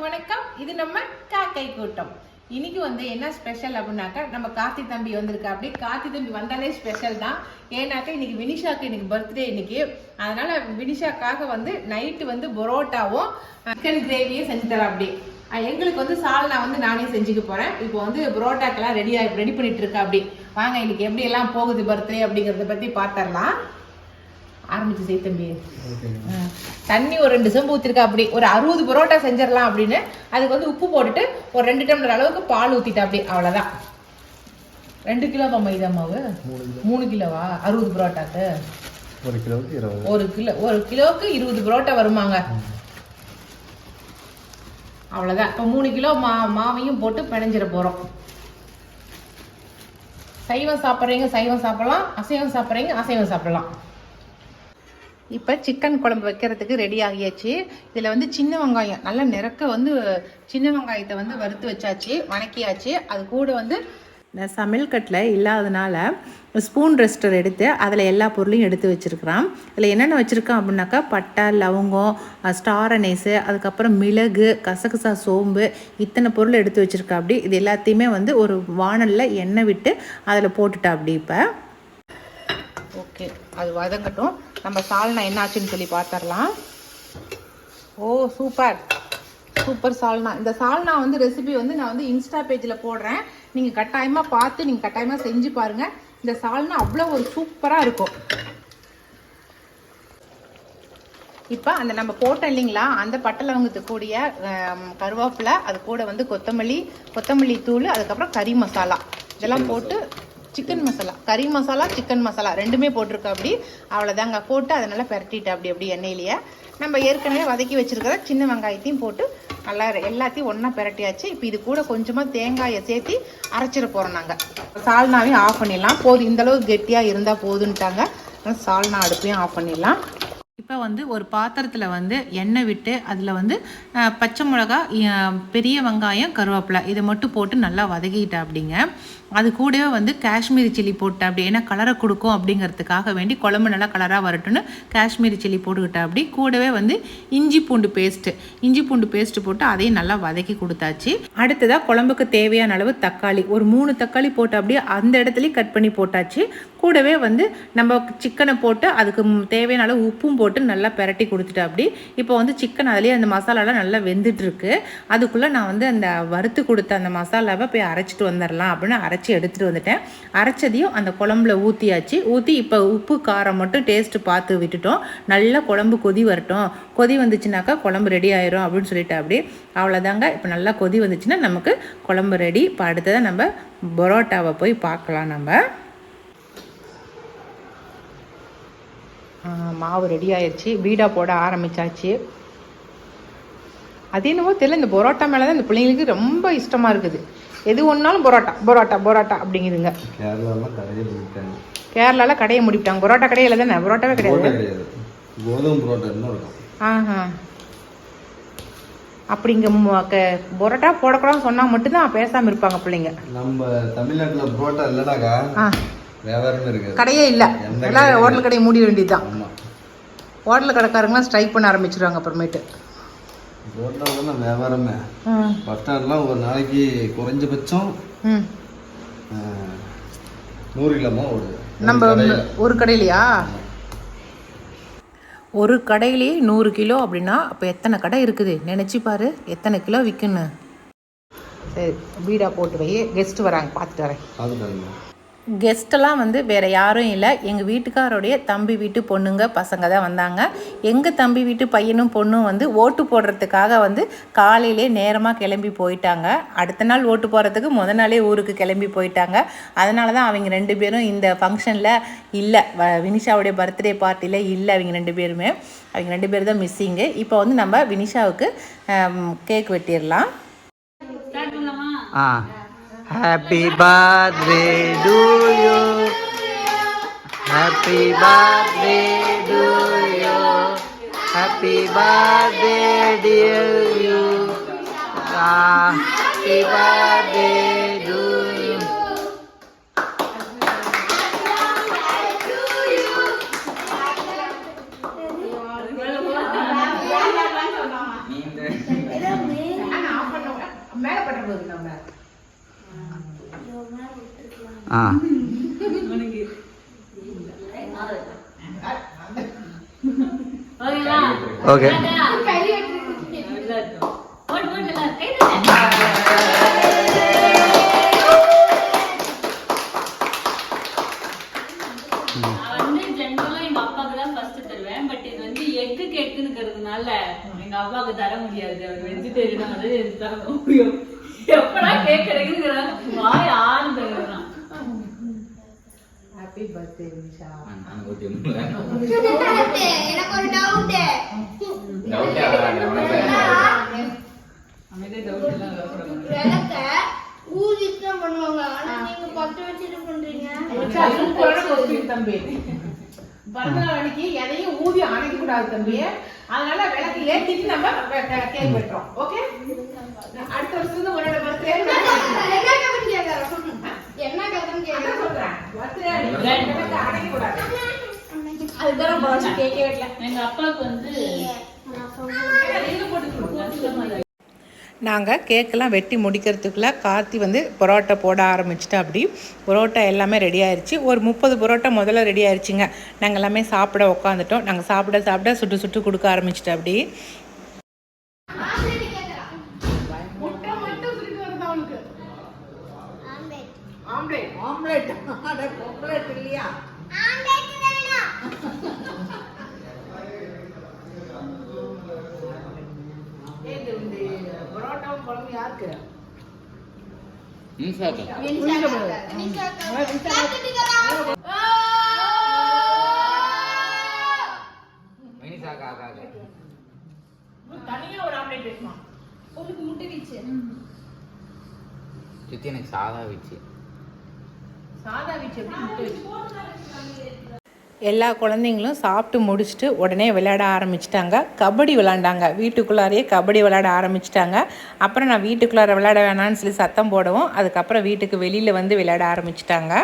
எல்லாருக்கும் வணக்கம். இது நம்ம காக்கை கூட்டம். இன்னைக்கு வந்து என்ன ஸ்பெஷல் அப்படின்னாக்கா நம்ம கார்த்தி தம்பி வந்திருக்கா. அப்படி கார்த்தி தம்பி வந்தாலே ஸ்பெஷல் தான். ஏன்னாக்கா இன்னைக்கு வினிஷாக்கு இன்னைக்கு பர்த்டே இன்னைக்கு. அதனால வினிஷாக்காக வந்து நைட்டு வந்து பரோட்டாவும் சிக்கன் கிரேவியும் செஞ்சு தரேன் அப்படி. எங்களுக்கு வந்து சால்னா வந்து நானே செஞ்சுக்க போறேன். இப்போ வந்து பரோட்டாக்கெல்லாம் ரெடி ரெடி பண்ணிட்டு இருக்கா அப்படி. வாங்க இன்னைக்கு எப்படி எல்லாம் போகுது பர்த்டே அப்படிங்கறத பத்தி பார்த்தரலாம் ஆரம்பிச்சு செய் தம்பி. தண்ணி ஒரு ரெண்டு செம்பு ஊத்திருக்கா அப்படி ஒரு அறுபது பரோட்டா செஞ்சிடலாம் அப்படின்னு அதுக்கு வந்து உப்பு போட்டுட்டு ஒரு ரெண்டு டம்ளர் அளவுக்கு பால் ஊத்திட்டா அப்படி அவ்வளவுதான். ரெண்டு கிலோவா மைதா மாவு? மூணு கிலோவா? அறுபது பரோட்டாக்கு? ஒரு கிலோவுக்கு இருபது. ஒரு கிலோ ஒரு கிலோவுக்கு இருபது பரோட்டா வருமாங்க. அவ்வளவுதான். இப்போ மூணு கிலோ மா மாவையும் போட்டு பிணைஞ்சிட போறோம். சைவம் சாப்பிட்றீங்க சைவம் சாப்பிடலாம். அசைவம் சாப்பிட்றீங்க அசைவம் சாப்பிடலாம். இப்போ சிக்கன் குழம்பு வைக்கிறதுக்கு ரெடி ஆகியாச்சு. இதில் வந்து சின்ன வெங்காயம் நல்லா நிறக்க வந்து சின்ன வெங்காயத்தை வந்து வறுத்து வச்சாச்சு வணக்கியாச்சு. அது கூட வந்து நான் சமையல் கட்டில் இல்லாதனால ஸ்பூன் ரெஸ்டர் எடுத்து அதில் எல்லா பொருளையும் எடுத்து வச்சுருக்கிறான். இதில் என்னென்ன வச்சுருக்கான் அப்படின்னாக்கா பட்டை லவங்கம் ஸ்டார் அனைஸு அதுக்கப்புறம் மிளகு கசகசா சோம்பு இத்தனை பொருள் எடுத்து வச்சுருக்கா அப்படி. இது எல்லாத்தையுமே வந்து ஒரு வாணலில் எண்ணெய் விட்டு அதில் போட்டுட்டா அப்படி இப்போ. ஓகே அது வதங்கட்டும். நம்ம சால்னா என்ன ஆச்சுன்னு சொல்லி பார்த்துடலாம் ஓ சூப்பர் சூப்பர் சால்னா இந்த சால்னா வந்து ரெசிபி வந்து நான் வந்து இன்ஸ்டா பேஜில் போடுறேன். நீங்கள் கட்டாயமாக பார்த்து நீங்கள் கட்டாயமாக செஞ்சு பாருங்கள் இந்த சால்னா அவ்வளோ ஒரு சூப்பராக இருக்கும். இப்போ அந்த நம்ம போட்டோம் இல்லைங்களா? அந்த பட்டை லவங்கத்துக்கு கூடிய ஆம், கருவேப்பிலை அது கூட வந்து கொத்தமல்லி கொத்தமல்லி தூள் அதுக்கப்புறம் கறி மசாலா. இதெல்லாம் போட்டு சிக்கன் மசாலா கறி மசாலா சிக்கன் மசாலா ரெண்டுமே போட்டிருக்கோம் அப்படி. அவ்வளோதாங்க போட்டு அதை நல்லா பெரட்டிட்டு அப்படி அப்படி எண்ணெயிலேயே. நம்ம ஏற்கனவே வதக்கி வச்சிருக்கிற சின்ன வெங்காயத்தையும் போட்டு நல்லா எல்லாத்தையும் ஒன்றா பெரட்டியாச்சு. இப்போ இது கூட கொஞ்சமாக தேங்காயை சேர்த்து அரைச்சிட போகிறோம் நாங்கள் சால்னாவையும் ஆஃப் பண்ணிடலாம். போதும். இந்த அளவுக்கு கெட்டியாக இருந்தால் போதுன்ட்டாங்க. சால்னா அடுப்பையும் ஆஃப் பண்ணிடலாம். இப்போ வந்து ஒரு பாத்திரத்தில் வந்து எண்ணெய் விட்டு அதில் வந்து பச்சை மிளகா பெரிய வெங்காயம் கருவேப்பிலை இதை மட்டும் போட்டு நல்லா வதக்கிட்டேன் அப்படிங்க. அது கூடவே வந்து காஷ்மீரி சில்லி போட்டேன் அப்படி ஏன்னா கலரை கொடுக்கும் அப்படிங்கிறதுக்காக வேண்டி குழம்பு நல்லா கலராக வரட்டும்னு காஷ்மீரி சில்லி போட்டுக்கிட்டேன் அப்படி. கூடவே வந்து இஞ்சி பூண்டு பேஸ்ட்டு இஞ்சி பூண்டு பேஸ்ட்டு போட்டு அதையும் நல்லா வதக்கி கொடுத்தாச்சு. அடுத்ததாக குழம்புக்கு தேவையான அளவு தக்காளி ஒரு மூணு தக்காளி போட்டு அப்படியே அந்த இடத்துலையும் கட் பண்ணி போட்டாச்சு. கூடவே வந்து நம்ம சிக்கனை போட்டு அதுக்கு தேவையான அளவு உப்பும் போட்டு நல்லா பெரட்டி கொடுத்துட்டு அப்படி. இப்போ வந்து சிக்கன் அதுலேயே அந்த மசாலாலாம் நல்லா வெந்துட்டு இருக்கு அதுக்குள்ளே நான் வந்து அந்த வறுத்து கொடுத்த அந்த மசாலாவை போய் அரைச்சிட்டு வந்துடலாம் அப்படின்னு அரைச்சி எடுத்துகிட்டு வந்துட்டேன். அரைச்சதையும் அந்த குழம்புல ஊற்றியாச்சு ஊற்றி இப்போ உப்பு காரம் மட்டும் டேஸ்ட்டு பார்த்து விட்டுட்டோம். நல்லா குழம்பு கொதி வரட்டும். கொதி வந்துச்சுனாக்கா குழம்பு ரெடி ஆயிரும் அப்படின்னு சொல்லிட்டு அப்படி அவ்வளோதாங்க இப்போ நல்லா கொதி வந்துச்சுன்னா நமக்கு குழம்பு ரெடி இப்போ அடுத்ததாக நம்ம பரோட்டாவை போய் பார்க்கலாம் நம்ம. மாவு ரெடி ஆயிடுச்சு பீடா போட ஆரம்பிச்சாச்சு. அது என்னவோ தெரியல இந்த பரோட்டா மேலே தான் இந்த பிள்ளைங்களுக்கு ரொம்ப இஷ்டமாக இருக்குது. எது ஒன்றாலும் பரோட்டா பரோட்டா பரோட்டா அப்படிங்குதுங்க. கேரளால கடையை முடிப்பிட்டாங்க பரோட்டா கடையில் தானே பரோட்டாவே கிடையாது. ஆஹா. அப்படிங்க ம- க- பரோட்டா போடக்கூடாதுன்னு சொன்னால் மட்டும்தான் பேசாமல் இருப்பாங்க பிள்ளைங்க. நம்ம தமிழ்நாட்டில் புரோட்டா இல்லைனாக்கா ஆ. வியாபாரமே இருக்காது கடையே இல்லை. எல்லாம் ஹோட்டல் கடையை மூடி வேண்டியதுதான். ஹோட்டல் கடைக்காரங்களாம் ஸ்ட்ரைக் பண்ண ஆரம்பிச்சிருவாங்க அப்புறமேட்டு. புரோட்டா தான் வியாபாரமே. பஸ் ஸ்டாண்ட்லாம் ஒரு நாளைக்கு குறைஞ்சபட்சம் நூறு கிலோமா ஓடுது நம்ம ஒரு கடையில. ஒரு கடையிலையா? ஒரு கடையிலேயே நூறு கிலோ அப்படின்னா அப்போ எத்தனை கடை இருக்குது? நினச்சி பாரு எத்தனை கிலோ விற்குன்னு சரி பீடா போட்டு வை. கெஸ்ட் வராங்க பார்த்துட்டு வரேன். கெஸ்ட்டெல்லாம் வந்து வேறு யாரும் இல்லை. எங்கள் வீட்டுக்காரோடைய தம்பி வீட்டு பொண்ணுங்க பசங்க தான் வந்தாங்க. எங்கள் தம்பி வீட்டு பையனும் பொண்ணும் வந்து ஓட்டு போடுறதுக்காக வந்து காலையிலே நேரமாக கிளம்பி போயிட்டாங்க. அடுத்த நாள் ஓட்டு போடுறதுக்கு முத நாளே ஊருக்கு கிளம்பி போயிட்டாங்க. அதனால தான் அவங்க ரெண்டு பேரும் இந்த ஃபங்க்ஷனில் இல்லை. வினிஷாவுடைய பர்த்டே பார்ட்டியில் இல்லை அவங்க ரெண்டு பேருமே. அவங்க ரெண்டு பேர் தான் மிஸ்ஸிங்கு. இப்போ வந்து நம்ம வினிஷாவுக்கு கேக் வெட்டிடலாம். ஆ. Happy birthday to you. Happy birthday to you. Happy birthday dear you. Ah, happy birthday to you. ஆ ஓகே ஹாப்பி பர்த்டே நிஷா எனக்கு ஒரு டவுட் எல்லாம். விளக்க ஊதிட்டு தான் பண்ணுவாங்க. ஆனா நீங்க பத்து வச்சுட்டு பண்றீங்க. சூப்பரான question தம்பி. அன்னைக்கு எதையும் ஊதி அணைக்க கூடாது தம்பி. அதனால விளக்கு ஏத்திட்டு நம்ம கேக் வெட்டுறோம் ஓகே அடுத்த வருஷம் உன்னோட பர்த்டே என்ன கதை கேக்குறோம் என்ன கதைன்னு கேக்குறோம் சொல்றேன் பர்த்டே அணைக்க கூடாது அதுதான் எங்க அப்பாவுக்கு வந்து. நாங்கள் கேக்கெல்லாம் வெட்டி முடிக்கிறதுக்குள்ளே கார்த்தி வந்து பரோட்டா போட ஆரம்பிச்சிட்டா அப்படி பரோட்டா எல்லாமே ரெடி ஆயிருச்சு. ஒரு முப்பது பரோட்டா முதல்ல ரெடி ஆயிருச்சுங்க. நாங்கள் எல்லாமே சாப்பிட உட்காந்துட்டோம் நாங்கள் சாப்பிட சாப்பிட சுட்டு சுட்டு கொடுக்க ஆரம்பிச்சிட்டா அப்படி. ஆம்லேட். ஆம்லேட். இல்லையா இது இந்த குழம்பு யாருக்கு? எனக்கு சாதா வச்சு. சாதா வீச்சு எப்படி முட்டை வச்சு? எல்லா குழந்தைங்களும் சாப்பிட்டு முடிச்சுட்டு உடனே விளையாட ஆரம்பிச்சிட்டாங்க. கபடி விளாண்டாங்க. வீட்டுக்குள்ளாரையே கபடி விளையாட ஆரம்பிச்சிட்டாங்க. அப்புறம் நான் வீட்டுக்குள்ளார விளையாட வேணாம்னு சொல்லி சத்தம் போடவும் அதுக்கப்புறம் வீட்டுக்கு வெளியில் வந்து விளையாட ஆரம்பிச்சிட்டாங்க.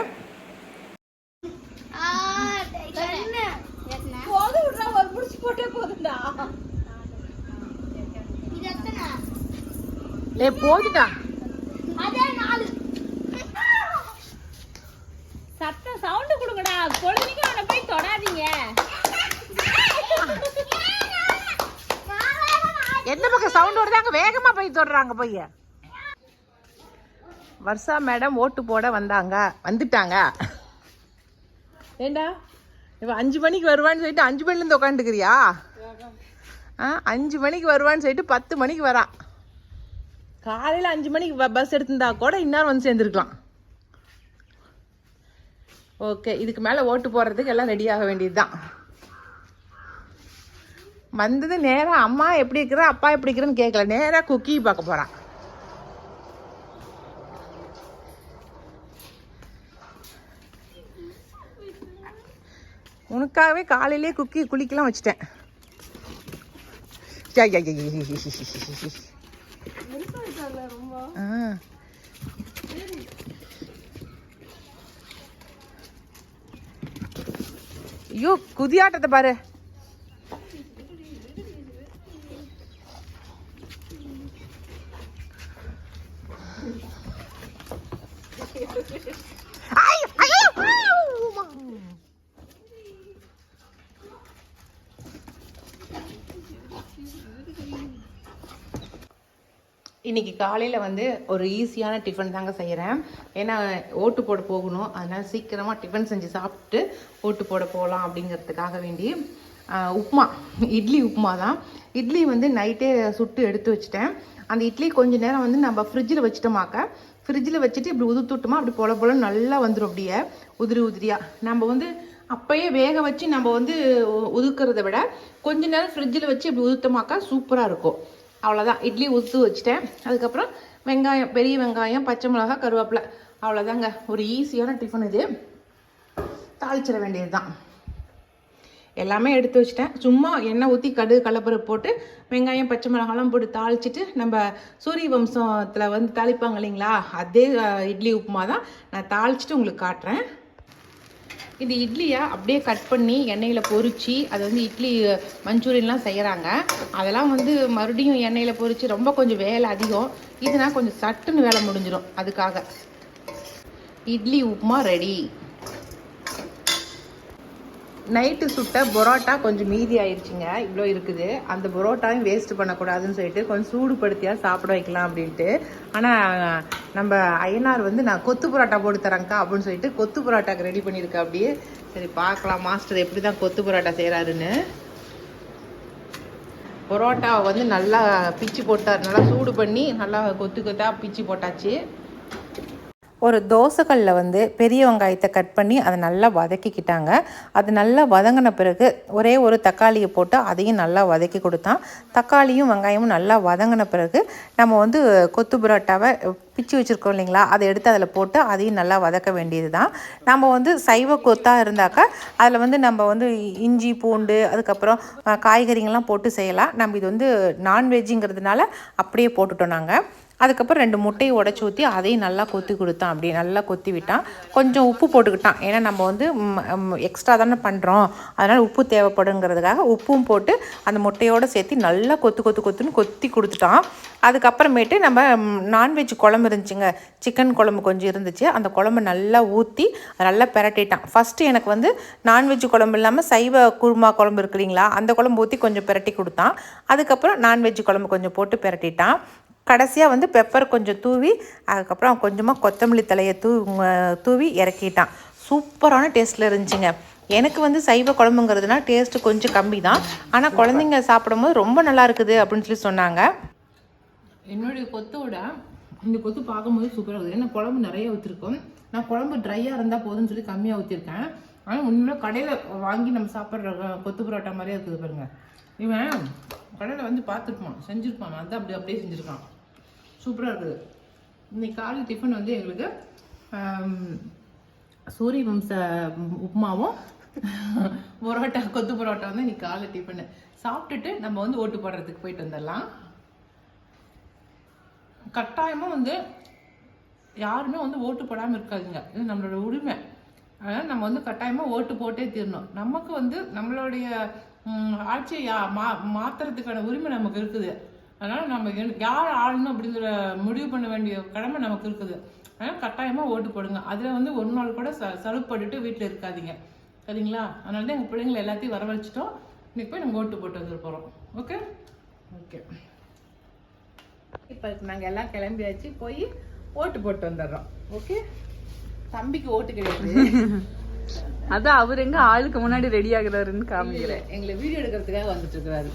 போது விட்றா ஒரு புடிச்சு போட்டே போதும்டா இது எத்தனை ஏ போதுடா அதே நாலு சத்தம் சவுண்ட் கொடுங்கடா குழந்தைங்க அவனை போய் தொடாதீங்க எந்த பக்கம் சவுண்ட் வருதாங்க வேகமாக போய் தொடுறாங்க போய். வர்ஷா மேடம் ஓட்டு போட வந்தாங்க. வந்துட்டாங்க. ஏண்டா? இவ அஞ்சு மணிக்கு வருவான்னு சொல்லிட்டு அஞ்சு மணிலேருந்து உட்காந்துக்கிறியா ஆ அஞ்சு மணிக்கு வருவான்னு சொல்லிட்டு பத்து மணிக்கு வரான் காலையில் அஞ்சு மணிக்கு பஸ் எடுத்திருந்தா கூட இந்நேரம் வந்து சேர்ந்துருக்கலாம். ஓகே இதுக்கு மேலே ஓட்டு போடுறதுக்கு எல்லாம் ரெடி ஆக வேண்டியது தான் வந்தது நேராக அம்மா எப்படி இருக்கிற அப்பா எப்படி இருக்கிறன்னு கேட்கல நேராக குக்கி பார்க்க போகிறான் உனக்காகவே காலையிலே குக்கி குளிக்கலாம் வச்சுட்டேன் ஆ. ஐயோ குதியாட்டத்தை பாரு ஐயோ, ஐயோ. இன்றைக்கி காலையில் வந்து ஒரு ஈஸியான டிஃபன் தாங்க செய்கிறேன் ஏன்னா ஓட்டு போட போகணும். அதனால் சீக்கிரமாக டிஃபன் செஞ்சு சாப்பிட்டு ஓட்டு போட போகலாம் அப்படிங்கிறதுக்காக வேண்டி உப்புமா இட்லி உப்புமா தான். இட்லி வந்து நைட்டே சுட்டு எடுத்து வச்சுட்டேன். அந்த இட்லி கொஞ்ச நேரம் வந்து நம்ம ஃப்ரிட்ஜில் வச்சுட்டோமாக்க ஃப்ரிட்ஜில் வச்சுட்டு இப்படி உதுத்துட்டோமா அப்படி பொல பொல நல்லா வந்துடும் அப்படியே உதிரி உதிரியாக நம்ம வந்து அப்பயே வேக வச்சு நம்ம வந்து உதுக்கிறத விட கொஞ்ச நேரம் ஃப்ரிட்ஜில் வச்சு இப்படி உதுத்தமாக்கா சூப்பராக இருக்கும். அவ்வளோதான் இட்லி உதுத்து வச்சுட்டேன். அதுக்கப்புறம் வெங்காயம் பெரிய வெங்காயம் பச்சை மிளகாய் கருவேப்பிலை. அவ்வளோதாங்க ஒரு ஈஸியான டிஃபன் இது. தாளிச்சிட வேண்டியது தான் எல்லாமே எடுத்து வச்சிட்டேன். சும்மா எண்ணெய் ஊற்றி கடுகு கடலப்பருப்பு போட்டு வெங்காயம் பச்சை மிளகாலாம் போட்டு தாளிச்சிட்டு நம்ம சூரிய வம்சத்தில் வந்து தாளிப்பாங்க இல்லைங்களா? அதே இட்லி உப்புமா தான் நான் தாளிச்சிட்டு உங்களுக்கு காட்டுறேன். இது இட்லியை அப்படியே கட் பண்ணி எண்ணெயில் பொறிச்சு அது வந்து இட்லி மஞ்சூரியன்லாம் செய்கிறாங்க அதெல்லாம் வந்து மறுபடியும் எண்ணெயில் பொறிச்சு ரொம்ப கொஞ்சம் வேலை அதிகம். இதுனா கொஞ்சம் சட்டுன்னு வேலை முடிஞ்சிடும் அதுக்காக. இட்லி உப்புமா ரெடி. நைட்டு சுட்ட பரோட்டா கொஞ்சம் மீதி ஆயிடுச்சுங்க இவ்வளோ இருக்குது. அந்த பரோட்டாவையும் வேஸ்ட் பண்ணக்கூடாதுன்னு சொல்லிட்டு கொஞ்சம் சூடுபடுத்தியா சாப்பிட வைக்கலாம் அப்படின்ட்டு. ஆனால் நம்ம ஐயனார் வந்து நான் கொத்து பரோட்டா போட்டு தரேங்க்கா அப்படின்னு சொல்லிட்டு கொத்து பரோட்டாக்கு ரெடி பண்ணியிருக்கா அப்படியே. சரி பார்க்கலாம். மாஸ்டர் எப்படி தான் கொத்து பரோட்டா செய்கிறாருன்னு பரோட்டாவை வந்து நல்லா பிச்சு போட்டார் நல்லா சூடு பண்ணி நல்லா கொத்து கொத்தாக பிச்சு போட்டாச்சு. ஒரு தோசைக்கல்லில் வந்து பெரிய வெங்காயத்தை கட் பண்ணி அதை நல்லா வதக்கிக்கிட்டாங்க. அது நல்லா வதங்கின பிறகு ஒரே ஒரு தக்காளியை போட்டு அதையும் நல்லா வதக்கி கொடுத்தான். தக்காளியும் வெங்காயமும் நல்லா வதங்கின பிறகு நம்ம வந்து கொத்து பரோட்டாவை பிச்சு வச்சுருக்கோம் இல்லைங்களா? அதை எடுத்து அதில் போட்டு அதையும் நல்லா வதக்க வேண்டியது தான் நம்ம வந்து சைவ கொத்தாக இருந்தாக்கா அதில் வந்து நம்ம வந்து இஞ்சி பூண்டு அதுக்கப்புறம் காய்கறிங்கெல்லாம் போட்டு செய்யலாம். நம்ம இது வந்து நான்வெஜ்ஜுங்கிறதுனால அப்படியே போட்டுட்டோம் நாங்கள் அதுக்கப்புறம் ரெண்டு முட்டையை உடச்சி ஊற்றி அதையும் நல்லா கொத்தி கொடுத்தான். அப்படி நல்லா கொத்தி விட்டான். கொஞ்சம் உப்பு போட்டுக்கிட்டான். ஏன்னா நம்ம வந்து எக்ஸ்ட்ரா தானே பண்ணுறோம் அதனால் உப்பு தேவைப்படுங்கிறதுக்காக உப்பும் போட்டு அந்த முட்டையோடு சேர்த்து நல்லா கொத்து கொத்து கொத்துன்னு கொத்தி கொடுத்துட்டான். அதுக்கப்புறமேட்டு நம்ம நான்வெஜ் குழம்பு இருந்துச்சுங்க. சிக்கன் குழம்பு கொஞ்சம் இருந்துச்சு. அந்த குழம்பு நல்லா ஊற்றி நல்லா பிரட்டிட்டான். ஃபஸ்ட்டு எனக்கு வந்து நான்வெஜ் குழம்பு இல்லாமல் சைவ குருமா குழம்பு இருக்கு இல்லைங்களா? அந்த குழம்பு ஊற்றி கொஞ்சம் பிரட்டி கொடுத்தான். அதுக்கப்புறம் நான்வெஜ் குழம்பு கொஞ்சம் போட்டு பிரட்டிட்டான். கடைசியாக வந்து பெப்பர் கொஞ்சம் தூவி அதுக்கப்புறம் கொஞ்சமாக கொத்தமல்லி தலையை தூ தூவி இறக்கிட்டான். சூப்பரான டேஸ்ட்டில் இருந்துச்சுங்க. எனக்கு வந்து சைவ குழம்புங்கிறதுனா டேஸ்ட்டு கொஞ்சம் கம்மி தான் ஆனால் குழந்தைங்க சாப்பிடும்போது ரொம்ப நல்லா இருக்குது அப்படின்னு சொல்லி சொன்னாங்க. என்னுடைய கொத்தோட இந்த கொத்து பார்க்கும்போது சூப்பராக இருக்குது. ஏன்னா குழம்பு நிறைய ஊற்றிருக்கோம் நான் குழம்பு ட்ரையாக இருந்தால் போதும்னு சொல்லி கம்மியாக ஊற்றிருக்கேன் ஆனால் உண்மையில கடையில் வாங்கி நம்ம சாப்பிட்ற கொத்து பரோட்டா மாதிரியே இருக்குது பாருங்க. இவன் கடையில் வந்து பார்த்துருப்பான் செஞ்சுருப்பான். அதான் அப்படி அப்படியே செஞ்சுருக்கான். சூப்பராக இருக்குது இன்னைக்கு காலை டிஃபன் வந்து எங்களுக்கு சூரிய வம்ச உப்புமாவும் பரோட்டா கொத்து பரோட்டா வந்து இன்னைக்கு காலை டிஃபனு சாப்பிட்டுட்டு நம்ம வந்து ஓட்டு போடுறதுக்கு போயிட்டு வந்துடலாம். கட்டாயமாக வந்து யாருமே வந்து ஓட்டு போடாமல் இருக்காதுங்க. இது நம்மளோட உரிமை. அதனால் நம்ம வந்து கட்டாயமாக ஓட்டு போட்டே தீரணும். நமக்கு வந்து நம்மளுடைய ஆட்சியை மா மாற்றுறதுக்கான உரிமை நமக்கு இருக்குது. அதனால் நம்ம யார் ஆளணும் அப்படிங்கிற முடிவு பண்ண வேண்டிய கடமை நமக்கு இருக்குது. அதனால் கட்டாயமாக ஓட்டு போடுங்க. அதில் வந்து ஒரு நாள் கூட ச சலுப்பட்டுட்டு வீட்டில் இருக்காதீங்க. சரிங்களா? அதனால தான் எங்கள் பிள்ளைங்களை எல்லாத்தையும் வரவழைச்சிட்டோம். இன்னைக்கு போய் நம்ம ஓட்டு போட்டு வந்துட போகிறோம் ஓகே ஓகே இப்போ நாங்கள் எல்லாம் கிளம்பியாச்சு. போய் ஓட்டு போட்டு வந்துடுறோம். ஓகே தம்பிக்கு ஓட்டு கிடையாது அதான் அவர் எங்க ஆளுக்கு முன்னாடி ரெடி ஆகுறாருன்னு காமிக்கிறேன். எங்களை வீடியோ எடுக்கிறதுக்காக வந்துட்டு இருக்கிறாரு.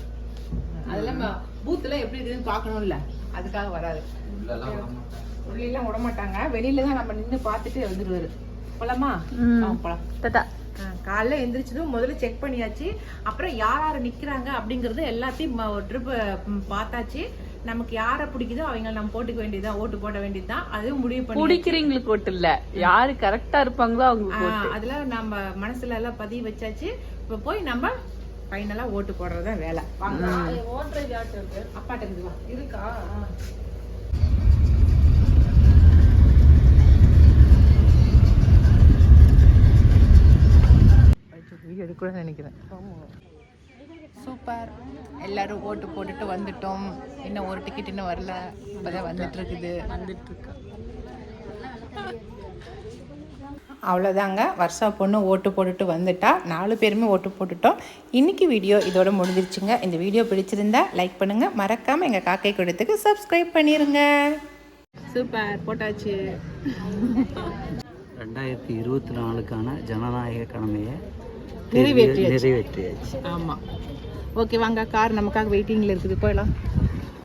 அதெல்லாம் பூத்துல எப்படி இருக்குதுன்னு பார்க்கணும்ல. அதுக்காக வராது. உள்ளெல்லாம் விட மாட்டாங்க. வெளியில தான் நம்ம நின்று பார்த்துட்டு வந்துடுவாரு போலாமா? ஆ, போலாம். டாடா ஆ, காலைல எந்திரிச்சதும் முதல்ல செக் பண்ணியாச்சு. அப்புறம் யார் யார் நிக்கிறாங்க அப்படிங்கறது எல்லாத்தையும் ஒரு ட்ரிப் பார்த்தாச்சு. நமக்கு யாரை பிடிக்குதோ அவங்க நம்ம போட்டுக்க வேண்டியதுதான் ஓட்டு போட வேண்டியதுதான். அதுவும் முடிவு பண்ணி பிடிக்கிறவங்களுக்கு ஓட்டு இல்ல. யாரு கரெக்டா இருப்பாங்களோ அவங்களுக்கு ஆ, அதுல நம்ம மனசுல எல்லாம் பதிய வச்சாச்சு. இப்ப போய் நம்ம ஃபைனலா ஓட்டு போடுறதுதான் வேலை. வாங்க. அப்பாட்ட வா. இருக்கா? வீடியோ எடுக்கூட நினைக்கிறேன். சூப்பர். எல்லாரும் ஓட்டு போட்டுட்டு வந்துட்டோம். இன்னும் ஒரு டிக்கெட் இன்னும் வரல. இப்பதான் வந்துட்டு இருக்குது. வந்துட்டு இருக்கா? அவ்வளோதாங்க வருஷா பொண்ணு ஓட்டு போட்டுட்டு வந்துட்டா. நாலு பேருமே ஓட்டு போட்டுட்டோம். இன்னைக்கு வீடியோ இதோட முடிஞ்சிருச்சுங்க. இந்த வீடியோ பிடிச்சிருந்தா லைக் பண்ணுங்க. மறக்காம எங்க காக்கை கொடுத்துக்கு சப்ஸ்கிரைப் பண்ணிருங்க. சூப்பர். போட்டாச்சு. ரெண்டாயிரத்தி இருபத்தி நாலுக்கான ஜனநாயக கடமையை நிறைவேற்றியாச்சு. நிறைவேற்றியாச்சு. ஆமா. ஓகே வாங்க. கார் நமக்காக வெயிட்டிங்ல இருக்குது. போயிடலாம்.